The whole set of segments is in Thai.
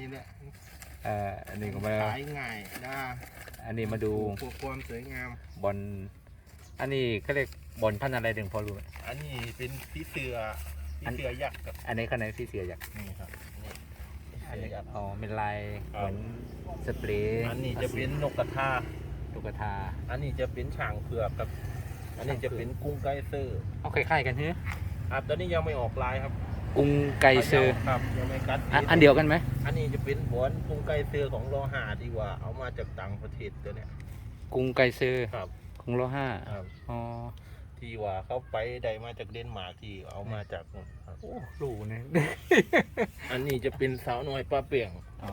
นี่แหละเอ่ออันนี้ก็มาขายง่ายนะอันนี้มาดูพวกความสวยงามบอลอันนี้เขาเรียกบอลพันธุ์อะไรถึงพอรู้ไหมอันนี้เป็นพี่เสืออันพี่เสือยักษ์กับอันนี้ข้างในพี่เสียอยากนี่ครับนี่พี่อันเสือนี้ยักษ์อ๋อเป็นลายครับเหมือนสเปรย์อันนี้จะเป็นนกกระทาตุ๊กตาอันนี้จะเป็นช่างเผือกครับ อันนี้จะเป็นกุ้งไกเซอร์เอาคล้ายๆกันใช่ไหมครับตอนนี้ยังไม่ออกลายครับ กุ้งไกเซอร์ครับยังไม่กัดอันอันเดียวกันไหมอันนี้จะเป็นบอนกุ้งไกเซอร์ของโลหะดีกว่า เอามาจากต่างประเทศตัวเนี้ยกุ้งไกเซอร์ครับของโลห้าครับอ๋อที่ว่าเขาไปได้มาจากเดนมาร์กที่เอามาจากนู่นครับโอ้รู้เนี่ยอันนี้จะเป็นสาวน้อยปลาเปี่ยงอ๋อ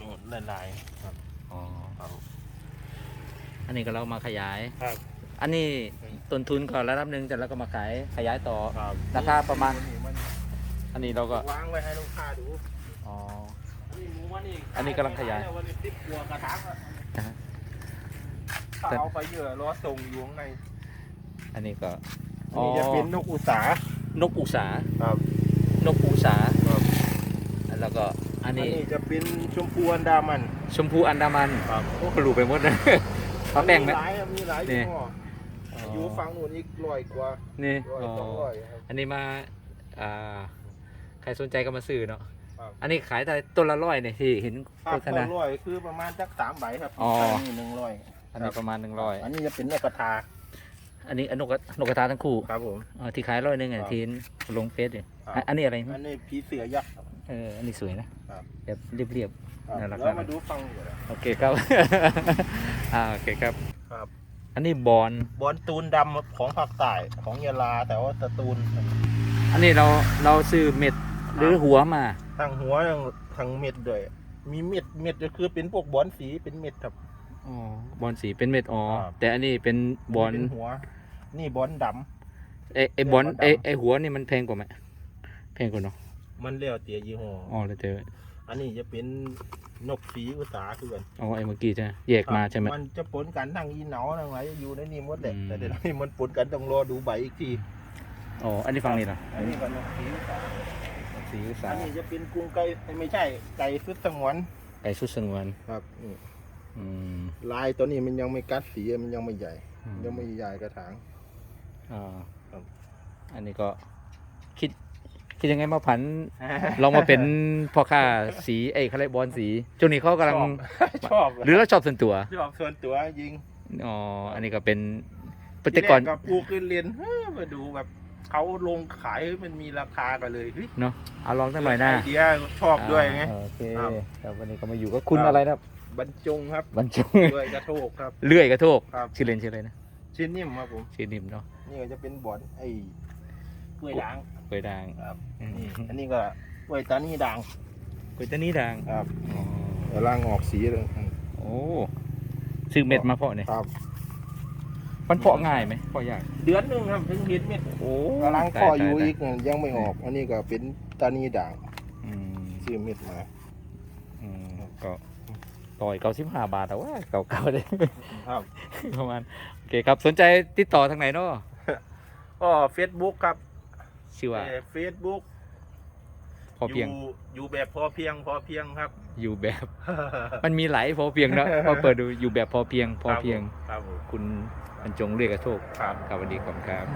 นู่นละลายครับอ๋อครับอันนี้ก็เรามาขยาย ครับ อันนี้ต้นทุนก่อนระดับหนึ่งแต่แล้วก็มาขายขยายต่อครับราคาประมาณนี่มัน อันนี้เราก็วางไว้ให้ลูกค้าดูอ๋ออันนี้หมูมันนี่อันนี้กำลังขยาย วันนี้ติดกัวกระถางอะนะฮะถ้าเอาไปเยอะรอส่งอยู่ข้างในอันนี้ก็อันนี้จะเป็นนกอุสานกอุสาครับ นกอุสาครับ แล้วก็อันอันนี้นี้จะเป็นชมพูอันดามันชมพูอันดามันครับโอ้กระลูไปหมดนะเขาแป้งไหมหลายอะมีหลายนี่ ยี่ห้ออยู่ฝั่งนู้นอีกร้อยกว่านี่ร้อยอ๋อสองร้อยครับอันนี้มาอ่า ใครสนใจก็มาซื้อเนาะครับอันนี้ขายแต่ต้นละร้อยเนี่ยที่เห็นครัโฆบษณา ร้อยคือประมาณสักสามใบครับอ๋อนนี้หนึ่งร้อยอันนี้ประมาณหนึ่งร้อยอันนี้จะเป็นนกกระทาอันนี้อนนกกระนกกระทาทั้งคู่ครับผม อ๋อที่ขายร้อยหนึ่งอะครับ ที่ลงเฟซเนี่ยครับอะอันนี้อะไรอันนี้ผีเสือยักษ์ครับ เอออันนี้สวยนะครับ แบบเรียบ ครับน่ารักแล้วน่ารัมากดูฟังก่อนนะๆโอเคครับ อ่าโอเคครับ ครับ อันนี้บอลบอลตูนดำของภาคใต้ของยะลาแต่ว่าสตูลอันนี้เราเราซื้อเม็ด หรือหัวมาทางหัวทางทางเม็ดด้วย มีเม็ดเม็ดก็คือเป็นพวกบอลสีเป็นเม็ดครับ อ๋อบอลสีเป็นเม็ดอ๋อครับ แต่อันนี้เป็นบอลเป็นหัว นี่บอลดำ ไอไอบอลบอลดำไอไอหัวนี่มันแพงกว่าไหมแพงกว่าเนาะมันเรียกเตียยี่ห้ออ๋อแล้วเจออันนี้จะเป็นนกสีอุตสาคือกันอ๋อไอเมื่อกี้ใช่ไหมแยกมาใช่ไหม มันจะปนกันทั้งอีเหนาทั้งอะไรอยู่ในนี้หมดแหละอืม แต่เดี๋ยวนี้มันปนกันต้องรอดูใบอีกทีอ๋ออันนี้ฟังนี่เหรออันนี้ก็นกสีอุตสา สีอุตสาอันนี้จะเป็นกรุงไก่ไม่ใช่ไก่สุดสงวนไก่สุดสงวนครับนี่อืม ลายตัวนี้มันยังไม่กัดสีมันยังไม่ใหญ่ อืยังไม่ใหญ่กระถาง อ่าครับ อันนี้ก็คิดคิดยังไงมาผัน ลองมาเป็นพ่อค้าสีไอ้เขาเรียกบอลสีช่วงนี้เขากำลัง ชอบหรือเราชอบส่วนตัว ชอบส่วนตัวยิงอ๋อ อันนี้ก็เป็นปฏิกรทีแกับปลูกขึ้นเรียนเฮ้ยมาดูแบบ เขาลงขายมันมีราคากันเลยเฮ้ยเนาะเอาลองสักหน่อยนะไอเดียชอบด้วยไง อ่าโอเคครับ ครับวันนี้ก็มาอยู่กับคุณครับอะไรนะครับบรรจงครับบรรจงด้วยกระโทกครับ เลื่อยกระโทกครับ ชื่อเล่นชื่ออะไรนะชิ้นนิ่มครับผม ชื่อนิ่มเนาะนี่ก็จะเป็นบอนไอ้กล้วยด่างกล้วยด่างครับอืมนี่อันนี้ก็กล้วยตานีด่างกล้วยตานีด่างครับอ๋อกำลังออกสีเลยโอ้ซื้อเม็ดมาเพาะเนี่ยครับ มันเพาะง่ายไหมเพาะยากเดือนหนึ่งครับถึงเห็ดเม็ดโอ้กำลังตาพ่ออยู่ตาอีกเนี่ยยังไม่ออก อันนี้ก็เป็นตานีด่างอืมซื้อเม็ดมา อืมก็ต่อยเก้าสิบห้าบาทแต่ว่าเก่าๆเลยครับ ประมาณโอเคครับสนใจติดต่อทางไหนเนาะก็เฟซบุ๊กครับชื่อว่าเฟซบุ๊กพอเพียง อยู่แบบพอเพียงพอเพียงครับ อยู่แบบ มันมีหลายพอเพียงเนาะพอเปิดดูอยู่แบบพอเพียงพอเพียง ครับผมคุณบรรจงเรียกกระโชคครับครับสวัสดีครับครับ